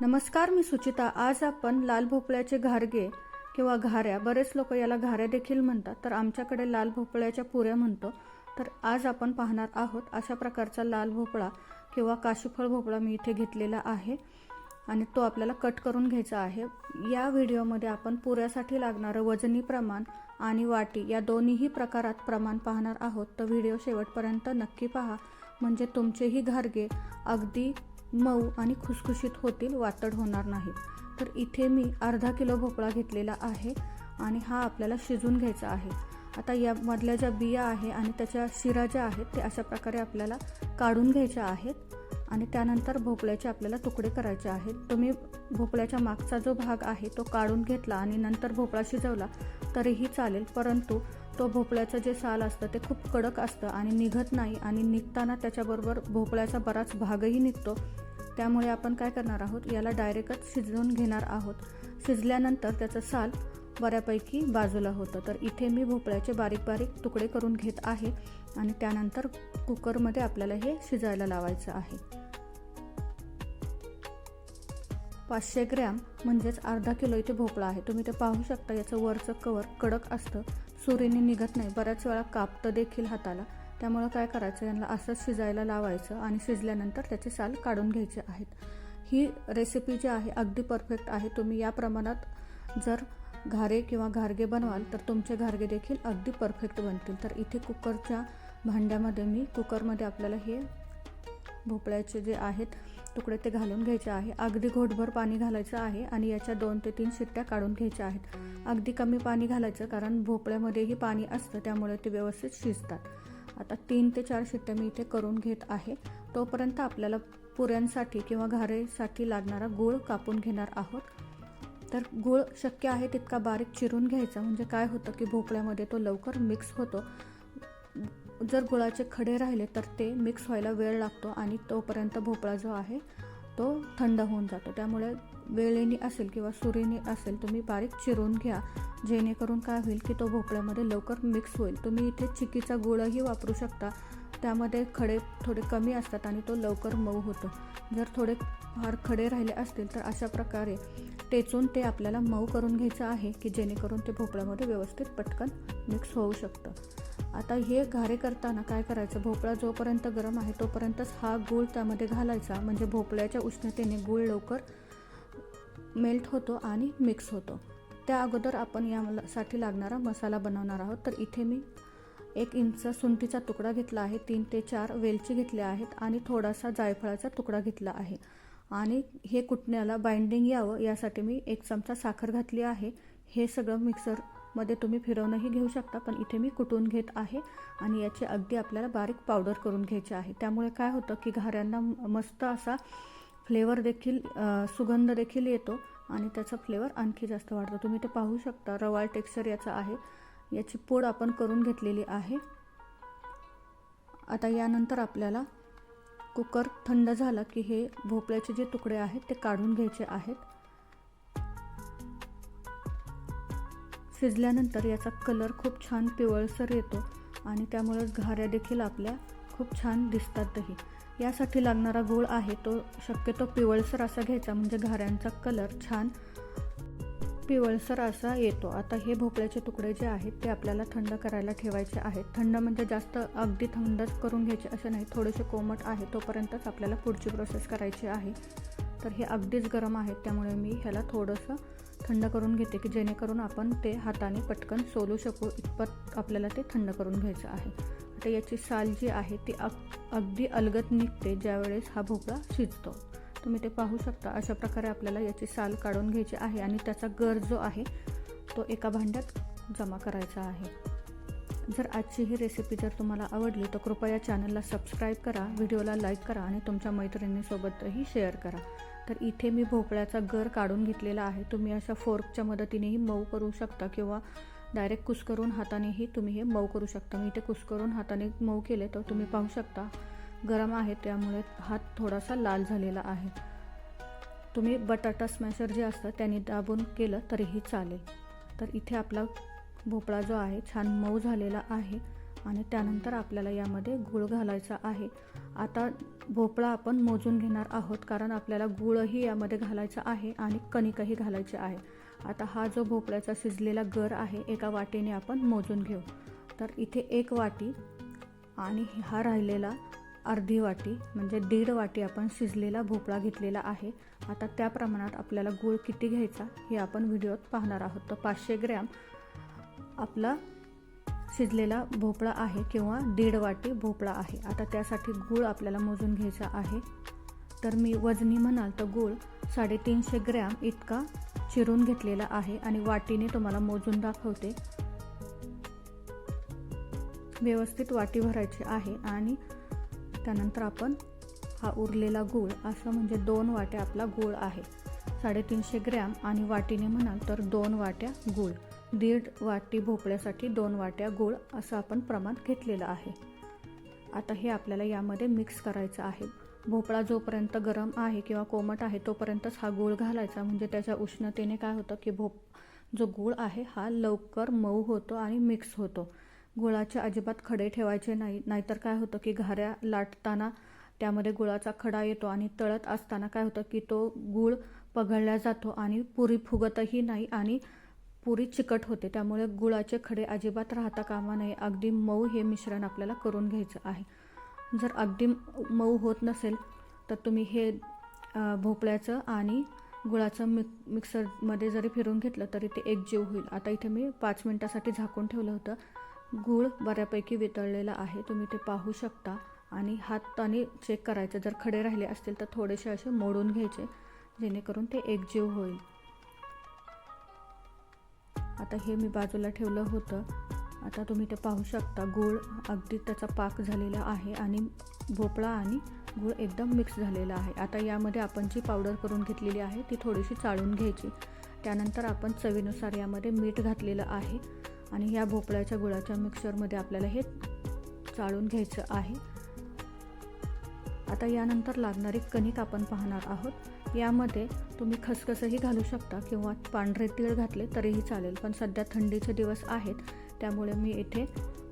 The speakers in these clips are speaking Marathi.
नमस्कार मी सुचिता. आज आपण लाल भोपळ्याचे घारगे किंवा घाऱ्या बरेच लोक याला घाऱ्या देखील म्हणतात. तर आमच्याकडे लाल भोपळ्याच्या पुऱ्या म्हणतो. तर आज आपण पाहणार आहोत अशा प्रकारचा लाल भोपळा किंवा काशीफळ भोपळा मी इथे घेतलेला आहे आणि तो आपल्याला कट करून घ्यायचा आहे. या व्हिडिओमध्ये आपण पुऱ्यासाठी लागणारं वजनी प्रमाण आणि वाटी या दोन्हीही प्रकारात प्रमाण पाहणार आहोत. तर व्हिडिओ शेवटपर्यंत नक्की पहा. म्हणजे तुमचेही घारगे अगदी मऊ आणि खुसखुशीत होतील वातड होणार नाही. तर इथे मी अर्धा किलो भोपळा घेतलेला आहे आणि हा आपल्याला शिजून घ्यायचा आहे. आता यामधल्या ज्या बिया आहे आणि त्याच्या शिरा ज्या आहेत ते अशा प्रकारे आपल्याला काढून घ्यायच्या आहेत आणि त्यानंतर भोपळ्याचे आपल्याला तुकडे करायचे आहेत. तुम्ही भोपळ्याच्या मागचा जो भाग आहे तो काढून घेतला आणि नंतर भोपळा शिजवला तरीही चालेल. परंतु तो भोपळ्याचं जे साल असतं ते खूप कडक असतं आणि निघत नाही आणि निघताना त्याच्याबरोबर भोपळ्याचा बराच भागही निघतो. त्यामुळे आपण काय करणार आहोत? याला डायरेक्टच शिजवून घेणार आहोत. शिजल्यानंतर त्याचं साल बऱ्यापैकी बाजूला होतं. तर इथे मी भोपळ्याचे बारीक बारीक तुकडे करून घेत आहे आणि त्यानंतर कुकरमध्ये आपल्याला हे शिजायला लावायचं आहे. पाचशे ग्रॅम म्हणजेच अर्धा किलो इथे भोपळा आहे. तुम्ही ते पाहू शकता याचं वरचं कवर कडक असतं सुरीने निघत नाही. बऱ्याच वेळा कापतं देखील हाताला. त्यामुळं काय करायचं यांना असंच शिजायला लावायचं आणि शिजल्यानंतर त्याचे साल काढून घ्यायचे आहेत. ही रेसिपी जी आहे अगदी परफेक्ट आहे. तुम्ही या प्रमाणात जर घारे किंवा घारगे बनवाल तर तुमचे घारगे देखील अगदी परफेक्ट बनतील. तर इथे कुकरच्या भांड्यामध्ये मी कुकरमध्ये आपल्याला हे भोपळ्याचे जे आहेत तुकडे ते घालून घ्यायचे आहे. अगदी घोटभर पाणी घालायचं आहे आणि याच्या दोन ते तीन शिट्ट्या काढून घ्यायच्या आहेत. अगदी कमी पाणी घालायचं कारण भोपळ्यामध्येही पाणी असतं त्यामुळे ते व्यवस्थित शिजतात. आता तीन ते चार शिट्ट्या मी इथे करून घेत आहे. तोपर्यंत आपल्याला पुऱ्यांसाठी किंवा घारेसाठी लागणारा गूळ कापून घेणार आहोत. तर गूळ शक्य आहे तितका बारीक चिरून घ्यायचा. म्हणजे काय होतं की भोपळ्यामध्ये तो लवकर मिक्स होतो. जर गुळाचे खडे राहिले तर ते मिक्स व्हायला वेळ लागतो आणि तोपर्यंत भोपळा जो आहे तो थंड होऊन जातो. त्यामुळे वेळेने असेल किंवा सुरीने असेल तुम्ही बारीक चिरून घ्या. जेणेकरून काय होईल की तो भोपळ्यामध्ये लवकर मिक्स होईल. तुम्ही इथे चिकीचा गुळही वापरू शकता. त्यामध्ये खडे थोडे कमी असतात आणि तो लवकर मऊ होतो. जर थोडे फार खडे राहिले असतील तर अशा प्रकारे टेचून ते आपल्याला मऊ करून घ्यायचं आहे की जेणेकरून ते भोपळ्यामध्ये व्यवस्थित पटकन मिक्स होऊ शकतं. आता हे घारे करताना काय करायचं? भोपळा जोपर्यंत गरम आहे तोपर्यंतच हा गूळ त्यामध्ये घालायचा. म्हणजे भोपळ्याच्या उष्णतेने गूळ लवकर मेल्ट होतो आणि मिक्स होतो. त्या अगोदर आपण यासाठी लागणारा मसाला बनवणार आहोत. तर इथे मी एक इंच सुंठीचा तुकडा घेतला आहे. तीन ते चार वेलची घेतल्या आहेत आणि थोडासा जायफळाचा तुकडा घेतला आहे. आणि हे कुटण्याला बाइंडिंग यावं यासाठी मी एक चमचा साखर घातली आहे. हे सगळं मिक्सर मध्ये तुम्ही फिरवणंही घेऊ शकता पण इथे मी कुटून घेत आहे आणि याची अगदी आपल्याला बारीक पावडर करून घ्यायची आहे. त्यामुळे काय होतं की घाऱ्यांना मस्त असा फ्लेवर देखील सुगंध देखील येतो आणि त्याचा फ्लेवर आणखी जास्त वाढतो. तुम्ही ते पाहू शकता रवाळ टेक्स्चर याचं आहे. याची पोड आपण करून घेतलेली आहे. आता यानंतर आपल्याला कुकर थंड झाला की हे भोपळ्याचे जे तुकडे आहेत ते काढून घ्यायचे आहेत. शिजल्यानंतर याचा कलर खूप छान पिवळसर येतो आणि त्यामुळेच घाऱ्या देखील आपल्या खूप छान दिसतातही. यासाठी लागणारा गूळ आहे तो शक्यतो पिवळसर असा घ्यायचा म्हणजे घाऱ्यांचा कलर छान पिवळसर असा येतो. आता हे भोपळ्याचे तुकडे जे आहेत ते आपल्याला थंड करायला ठेवायचे आहेत. थंड म्हणजे जास्त अगदी थंडच करून घ्यायचे असे नाही थोडेसे कोमट आहे तोपर्यंतच आपल्याला पुढची प्रोसेस करायची आहे. तर हे अगदीच गरम आहेत त्यामुळे मी ह्याला थोडंसं थंड करून घेते की जेणेकरून आपण ते हाताने पटकन सोलू शकू. इतपत आपल्याला ते थंड करून घ्यायचं आहे. आता याची साल जी आहे ती अग अगदी अलगत निघते ज्यावेळेस हा भोपळा शिजतो. तुम्ही ते पाहू शकता. अशा प्रकारे आपल्याला याची साल काढून घ्यायची आहे आणि त्याचा गर जो आहे तो एका भांड्यात जमा करायचा आहे. जर आजची ही रेसिपी जर तुम्हाला आवडली तर कृपया चॅनलला सबस्क्राईब करा व्हिडिओला लाईक करा आणि तुमच्या मैत्रिणीसोबतही शेअर करा. तर इथे मी भोपळ्याचा गर काढून घेतलेला आहे. तुम्ही अशा फोर्कच्या मदतीनेही मऊ करू शकता किंवा डायरेक्ट कुस्करून हातानेही तुम्ही हे मऊ करू शकता. मी इथे कुस्करून हाताने मऊ केले तर तुम्ही पाहू शकता गरम आहे त्यामुळे हात थोडासा लाल झालेला आहे. तुम्ही बटाटा स्मॅशर जे असतं त्याने दाबून केलं तरीही चालेल. तर इथे आपला भोपळा जो आहे छान मऊ झालेला आहे. आणि त्यानंतर आपल्याला यामध्ये गूळ घालायचा आहे. आता भोपळा आपण मोजून घेणार आहोत कारण आपल्याला गूळही यामध्ये घालायचा आहे आणि कणिकही घालायची आहे. आता हा जो भोपळ्याचा शिजलेला गर आहे एका वाटीने आपण मोजून घेऊ. तर इथे एक वाटी आणि हा राहिलेला अर्धी वाटी म्हणजे दीड वाटी आपण शिजलेला भोपळा घेतलेला आहे. आता त्या प्रमाणात आपल्याला गूळ किती घ्यायचा हे आपण व्हिडिओत पाहणार आहोत. तर पाचशे ग्रॅम आपला शिजलेला भोपळा आहे किंवा दीड वाटी भोपळा आहे. आता त्यासाठी गूळ आपल्याला मोजून घ्यायचा आहे. तर मी वजनी म्हणाल तर गूळ साडेतीनशे ग्रॅम इतका चिरून घेतलेला आहे आणि वाटीने तुम्हाला मोजून दाखवते. व्यवस्थित वाटी भरायची आहे आणि त्यानंतर आपण हा उरलेला गूळ असं म्हणजे दोन वाट्या आपला गूळ आहे. साडेतीनशे ग्रॅम आणि वाटीने म्हणाल तर दोन वाट्या गूळ. दीड वाटी भोपळ्यासाठी दोन वाट्या गूळ असं आपण प्रमाण घेतलेलं आहे. आता हे आपल्याला यामध्ये मिक्स करायचं आहे. भोपळा जोपर्यंत गरम आहे किंवा कोमट आहे तोपर्यंतच हा गूळ घालायचा. म्हणजे त्याच्या उष्णतेने काय होतं की भोप जो गूळ आहे हा लवकर मऊ होतो आणि मिक्स होतो. गुळाचे अजिबात खडे ठेवायचे नाही. नाहीतर काय होतं की घाऱ्या लाटताना त्यामध्ये गुळाचा खडा येतो आणि तळत असताना काय होतं की तो गूळ पघळला जातो आणि पुरी फुगतही नाही आणि पुरी चिकट होते. त्यामुळे गुळाचे खडे अजिबात राहता कामा नये. अगदी मऊ हे मिश्रण आपल्याला करून घ्यायचं आहे. जर अगदी मऊ होत नसेल तर तुम्ही हे भोपळ्याचं आणि गुळाचं मिक मिक्सरमध्ये जरी फिरून घेतलं तरी ते एकजीव होईल. आता इथे मी पाच मिनटासाठी झाकून ठेवलं होतं. गूळ बऱ्यापैकी वितळलेला आहे. तुम्ही ते पाहू शकता. आणि हाताने चेक करायचं. जर खडे राहिले असतील तर थोडेसे असे मोडून घ्यायचे जेणेकरून ते एकजीव होईल. आता हे मी बाजूला ठेवलं होतं. आता तुम्ही ते पाहू शकता गूळ अगदी त्याचा पाक झालेला आहे आणि भोपळा आणि गूळ एकदम मिक्स झालेला आहे. आता यामध्ये आपण जी पावडर करून घेतलेली आहे ती थोडीशी चाळून घ्यायची. त्यानंतर आपण चवीनुसार यामध्ये मीठ घातलेलं आहे आणि या भोपळ्याच्या गुळाच्या मिक्सरमध्ये आपल्याला हे चाळून घ्यायचं आहे. आता यानंतर लागणारी कणिक आपण पाहणार आहोत. यामध्ये तुम्ही खसखसही घालू शकता किंवा पांढरे तीळ घातले तरीही चालेल. पण सध्या थंडीचे दिवस आहेत त्यामुळे मी इथे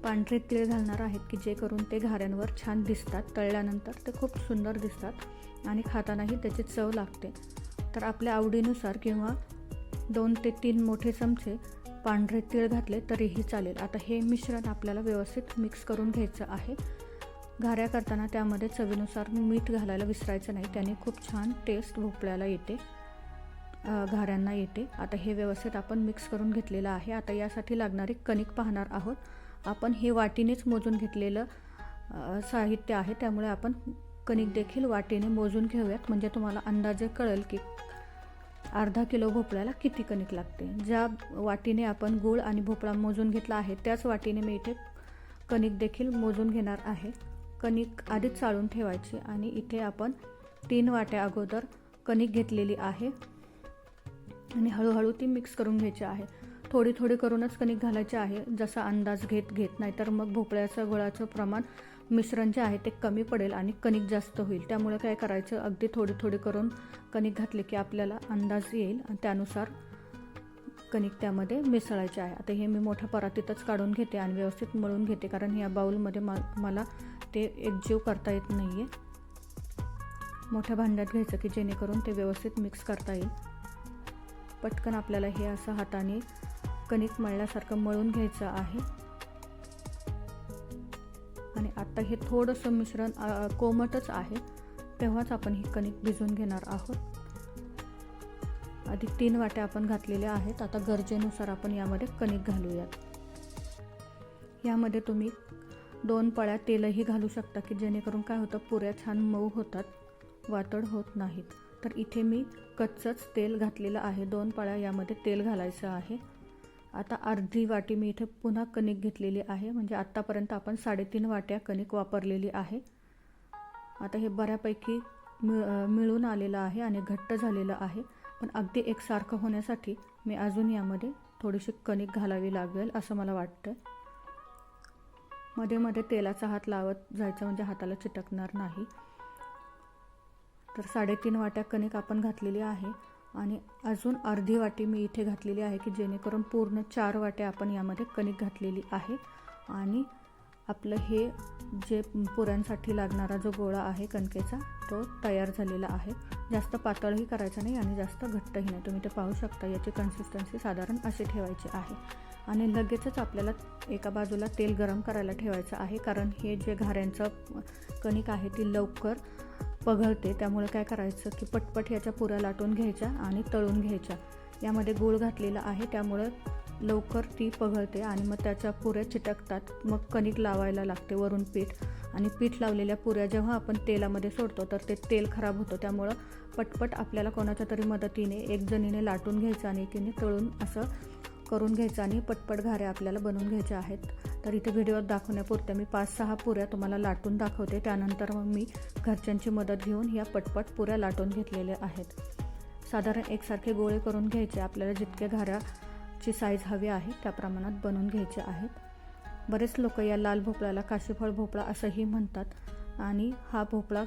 पांढरे तीळ घालणार आहेत की जे करून ते घाऱ्यांवर छान दिसतात. तळल्यानंतर ते खूप सुंदर दिसतात आणि खातानाही त्याची चव लागते. तर आपल्या आवडीनुसार किंवा दोन ते तीन मोठे चमचे पांढरे तीळ घातले तरीही चालेल. आता हे मिश्रण आपल्याला व्यवस्थित मिक्स करून घ्यायचं आहे. घाऱ्या करताना त्यामध्ये चवीनुसार मीठ घालायला विसरायचं नाही. त्याने खूप छान टेस्ट भोपळ्याला येते. घाऱ्यांना येते. आता हे व्यवस्थित आपण मिक्स करून घेतलेलं आहे. आता यासाठी लागणारी कणिक पाहणार आहोत. आपण हे वाटीनेच मोजून घेतलेलं साहित्य आहे. त्यामुळे आपण कणिक देखील वाटीने मोजून घेऊयात. म्हणजे तुम्हाला अंदाजे कळेल की अर्धा किलो भोपळ्याला किती कणिक लागते. ज्या वाटीने आपण गूळ आणि भोपळा मोजून घेतला आहे त्याच वाटीने मी इथे कणिक देखील मोजून घेणार आहे. कणिक आधीच चाळून ठेवायची आणि इथे आपण तीन वाट्या अगोदर कणिक घेतलेली आहे. आणि हळूहळू ती मिक्स करून घ्यायची आहे. थोडी थोडी करूनच कणिक घालायची आहे. जसा अंदाज घेत घेत नाहीतर मग भोपळ्याचं गुळाचं प्रमाण मिश्रण जे आहे ते कमी पडेल आणि कणिक जास्त होईल. त्यामुळे काय करायचं? अगदी थोडी थोडी करून कणिक घातले की आपल्याला अंदाज येईल. आणि त्यानुसार कणिक त्यामध्ये मिसळायचे आहे. आता हे मी मोठ्या परातीतच काढून घेते आणि व्यवस्थित मळून घेते कारण या बाऊलमध्ये मा मला ते एकजीव करता येत नाही आहे मोठ्या भांड्यात घ्यायचं की जेणेकरून ते व्यवस्थित मिक्स करता येईल. पटकन आपल्याला हे असं हाताने कणिक मळल्यासारखं मळून घ्यायचं आहे. आणि आत्ता हे थोडंसं मिश्रण कोमटच आहे. तेव्हाच आपण ही कणिक भिजून घेणार आहोत. आधी तीन वाट्या आपण घातलेल्या आहेत. आता गरजेनुसार आपण यामध्ये कणिक घालूयात. यामध्ये तुम्ही दोन पळ्या तेलही घालू शकता की जेणेकरून काय होतं पुऱ्या छान मऊ होतात वातड होत नाहीत. तर इथे मी कच्चंच तेल घातलेलं आहे. दोन पळ्या यामध्ये तेल घालायचं आहे. आता अर्धी वाटी मी इथे पुन्हा कणिक घेतलेली आहे. म्हणजे आत्तापर्यंत आपण साडेतीन वाट्या कणिक वापरलेली आहे. आता हे बऱ्यापैकी मिळ मिळून आलेलं आहे आणि घट्ट झालेलं आहे. पण अगदी एकसारखं होण्यासाठी मी अजून यामध्ये थोडीशी कणिक घालावी लागेल असं मला वाटतं मध्ये मध्ये तेलाचा हात लावत जायचा म्हणजे हाताला चिटकणार नाही. तर साडेतीन वाट्या कणिक आपण घातलेली आहे आणि अजून अर्धी वाटी मी इथे घातलेली आहे की जेणेकरून पूर्ण चार वाट्या आपण यामध्ये कणिक घातलेली आहे. आणि आपलं हे जे पुऱ्यांसाठी लागणारा जो गोळा आहे कणकेचा तो तयार झालेला आहे. जास्त पातळही करायचा नाही आणि जास्त घट्टही नाही. तुम्ही ते पाहू शकता. याची कन्सिस्टन्सी साधारण अशी ठेवायची आहे. आणि लगेचच आपल्याला एका बाजूला तेल गरम करायला ठेवायचं आहे. कारण हे जे घाऱ्यांचं कणिक आहे ती लवकर पघळते. त्यामुळे काय करायचं की पटपट याच्या पुऱ्या लाटून घ्यायच्या आणि तळून घ्यायच्या. यामध्ये गूळ घातलेला आहे. त्यामुळं लवकर ती पघळते आणि मग त्याच्या पुऱ्या चिटकतात. मग कणिक लावायला लागते वरून पीठ. आणि पीठ लावलेल्या पुऱ्या जेव्हा आपण तेलामध्ये सोडतो तर ते तेल खराब होतं. त्यामुळं पटपट आपल्याला कोणाच्या तरी मदतीने एक जणीने लाटून घ्यायचं आणि एकीने तळून असं करून घ्यायचं आणि पटपट घाऱ्या आपल्याला बनवून घ्यायच्या आहेत. तर इथे व्हिडिओत दाखवण्यापुरत्या मी पाच सहा पुऱ्या तुम्हाला लाटून दाखवते. त्यानंतर मग मी घरच्यांची मदत घेऊन ह्या पटपट पुऱ्या लाटून घेतलेल्या आहेत. साधारण एकसारखे गोळे करून घ्यायचे. आपल्याला जितके घाऱ्याची साईज हवी आहे त्या प्रमाणात बनवून घ्यायचे आहेत. बरेच लोक या लाल भोपळ्याला काशीफळ भोपळा असंही म्हणतात. आणि हा भोपळा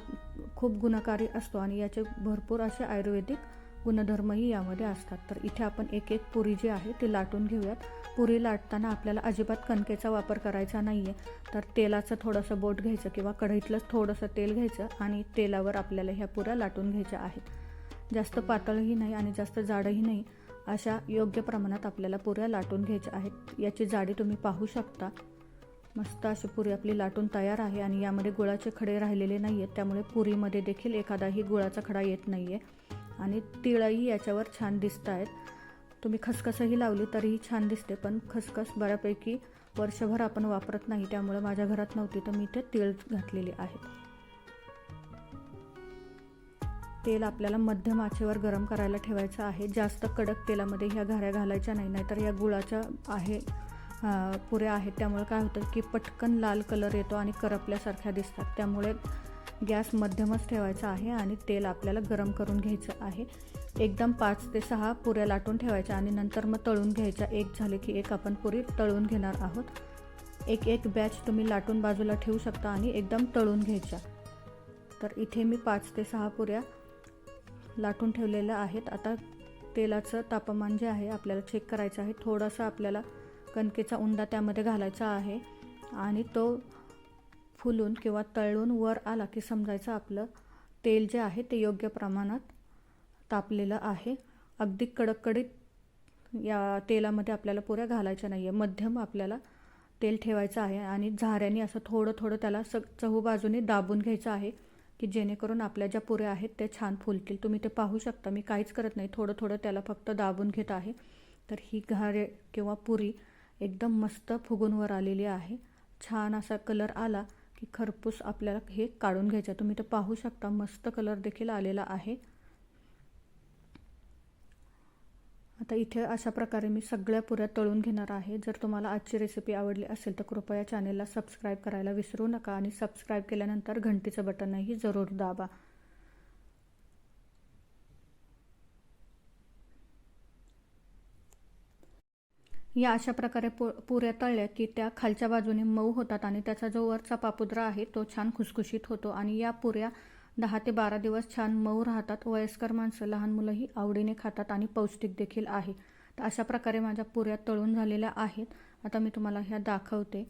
खूप गुणकारी असतो आणि याचे भरपूर असे आयुर्वेदिक गुणधर्मही यामध्ये असतात. तर इथे आपण एक एक पुरी जी आहे ती लाटून घेऊयात. पुरी लाटताना आपल्याला अजिबात कणकेचा वापर करायचा नाही आहे तर तेलाचं थोडंसं बोट घ्यायचं किंवा कढईतलंच थोडंसं तेल घ्यायचं आणि तेलावर आपल्याला ह्या पुऱ्या लाटून घ्यायच्या आहेत. जास्त पातळही नाही आणि जास्त जाडही नाही अशा योग्य प्रमाणात आपल्याला पुऱ्या लाटून घ्यायच्या आहेत. याची जाडी तुम्ही पाहू शकता. मस्त अशी पुरी आपली लाटून तयार आहे आणि यामध्ये गुळाचे खडे राहिलेले नाही आहेत त्यामुळे पुरीमध्ये देखील एखादाही गुळाचा खडा येत नाही आहे आणि तिळही याच्यावर छान दिसत आहेत तुम्ही खसखसही लावली तरीही छान दिसते पण खसखस बऱ्यापैकी वर्षभर आपण वापरत नाही त्यामुळे माझ्या घरात नव्हती तर मी इथे तीळ घातलेली आहेत तेल आपल्याला मध्यम आचेवर गरम करायला ठेवायचं आहे. जास्त कडक तेलामध्ये ह्या घाऱ्या घालायच्या नाही नाहीतर या गुळाच्या आहे पुऱ्या आहेत. त्यामुळे काय होतं की पटकन लाल कलर येतो आणि करपल्यासारख्या दिसतात. त्यामुळे गॅस मध्यमच ठेवायचा आहे आणि तेल आपल्याला गरम करून घ्यायचं आहे. एकदम पाच ते सहा पुऱ्या लाटून ठेवायच्या आणि नंतर मग तळून घ्यायच्या. एक झाले की एक आपण पुरी तळून घेणार आहोत. एक एक बॅच तुम्ही लाटून बाजूला ठेवू शकता आणि एकदम तळून घ्यायच्या. तर इथे मी पाच ते सहा पुऱ्या लाटून ठेवलेल्या आहेत. आता तेलाचं तापमान जे आहे आपल्याला चेक करायचं आहे. थोडासा आपल्याला कणकेचा उंडा त्यामध्ये घालायचा आहे आणि तो फुलून किंवा तळून वर आला की समजायचं आपलं तेल जे आहे ते योग्य प्रमाणात तापलेलं आहे. अगदी कडकडीत या तेलामध्ये आपल्याला पुऱ्या घालायच्या नाही आहे मध्यम आपल्याला तेल ठेवायचं आहे आणि झाऱ्याने असं थोडं थोडं त्याला स चहू बाजूने दाबून घ्यायचं आहे की जेणेकरून आपल्या ज्या पुऱ्या आहेत त्या छान फुलतील. तुम्ही ते पाहू शकता. मी काहीच करत नाही. थोडं थोडं त्याला फक्त दाबून घेत आहे. तर ही घारे किंवा पुरी एकदम मस्त फुगूनवर आलेली आहे. छान असा कलर आला की खरपूस आपल्याला हे काढून घ्यायचं. तुम्ही तर पाहू शकता मस्त कलर देखील आलेला आहे. आता इथे अशा प्रकारे मी सगळ्या पुऱ्या तळून घेणार आहे. जर तुम्हाला आजची रेसिपी आवडली असेल तर कृपया चॅनेलला सबस्क्राईब करायला विसरू नका आणि सबस्क्राईब केल्यानंतर घंटीचं बटनही जरूर दाबा. या अशा प्रकारे पु पुऱ्या तळल्या की त्या खालच्या बाजूने मऊ होतात आणि त्याचा जो वरचा पापुद्रा आहे तो छान खुसखुशीत होतो आणि या पुऱ्या दहा ते बारा दिवस छान मऊ राहतात. वयस्कर माणसं लहान मुलंही आवडीने खातात आणि पौष्टिक देखील आहे. तर अशा प्रकारे माझ्या पुऱ्या तळून झालेल्या आहेत. आता मी तुम्हाला ह्या दाखवते.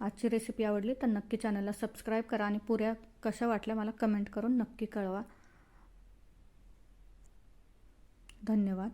आजची रेसिपी आवडली तर नक्की चॅनलला सबस्क्राईब करा आणि पुऱ्या कशा वाटल्या मला कमेंट करून नक्की कळवा. धन्यवाद.